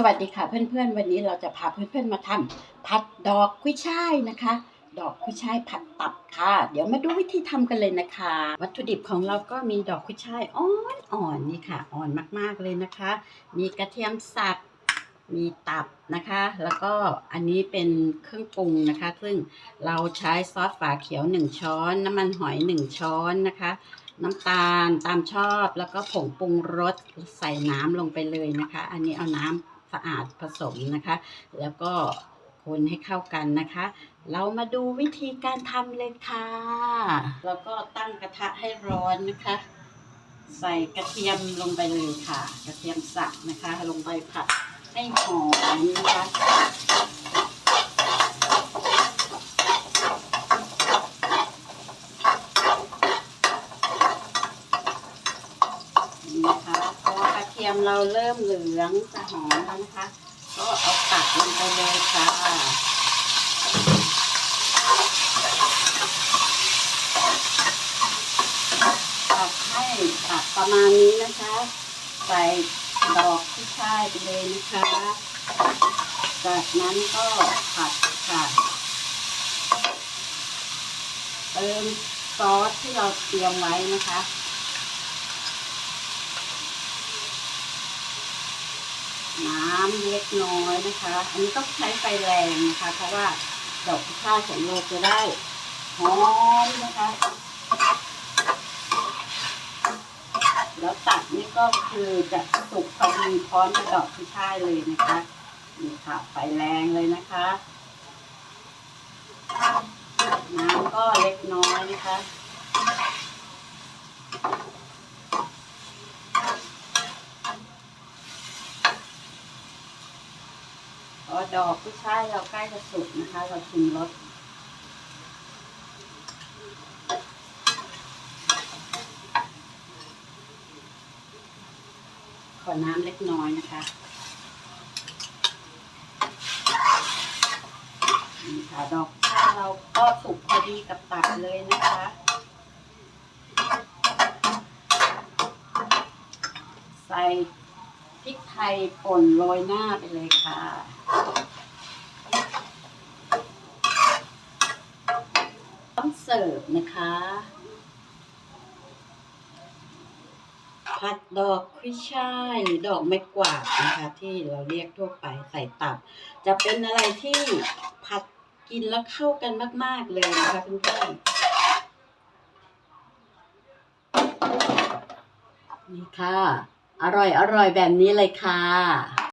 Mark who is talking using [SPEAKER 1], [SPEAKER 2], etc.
[SPEAKER 1] สวัสดีค่ะเพื่อนๆ วันนี้เราจะพาเพื่อนๆมาทำผัดดอกกุ้ยช่ายนะคะ ดอกกุ้ยช่ายผัดตับค่ะ เดี๋ยวมาดูวิธีทำกันเลยนะคะ วัตถุดิบของเราก็มีดอกกุ้ยช่ายอ่อนอ่อนนี่ค่ะ อ่อนมากๆเลยนะคะ มีกระเทียมสับมีตับนะคะ แล้วก็อันนี้เป็นเครื่องปรุงนะคะ ซึ่งเราใช้ซอสฝาเขียว 1 ช้อน น้ำมันหอย 1 ช้อนนะคะน้ำตาลตามชอบแล้วก็ผงปรุงรสใส่น้ำลงไปเลยนะคะ อันนี้เอาน้ำ สะอาดผสมนะคะ แล้วก็คนให้เข้ากันนะคะ เรามาดูวิธีการทำเลยค่ะ แล้วก็ตั้งกระทะให้ร้อนนะคะ ใส่กระเทียมลงไปเลยค่ะ กระเทียมสับนะคะ ลงไปผัดให้หอมนะคะนี่นะคะพอกระ ทียมเราเริ่มเหลืองจะหอมแล้วนะคะ ก็เอาตักลงไปเลยค่ะตักให้ตักประมาณนี้นะคะ ใส่ดอกที่ช่ายไปเลยนะคะ จากนั้นก็ผัดค่ะ เติมซอสที่เราเตรียมไว้นะคะ น้ำเล็กน้อยนะคะ อันนี้ต้องใช้ไฟแรงนะคะ เพราะว่าดอกพิชาของเราจะได้หอมนะคะแล้วตัดนี่ก็คือจะสุกพอดีพร้อมกับดอกพิชาเลยนะคะนี่ค่ะไฟแรงเลยนะคะ น้ำก็เล็กน้อยนะคะ พอดอกกุ้ยช่ายเราใกล้จะสุกนะคะ เราชิมรสขอน้ำเล็กน้อยนะคะนี่ค่ะดอกกุ้าเราก็สุกพอดีกับตับเลยนะคะใส่พริกไทยป่นโรยหน้าไปเลยค่ะ ต้องเสิร์ฟนะคะ ผัดดอกคุยช่ายหรือดอกไม้กวาดนะคะ ที่เราเรียกทั่วไปใส่ตับ จะเป็นอะไรที่ผัดกินแล้วเข้ากันมาก ๆ เลยนะคะเพื่อนๆนี่ค่ะ อร่อยอร่อยแบบนี้เลยค่ะ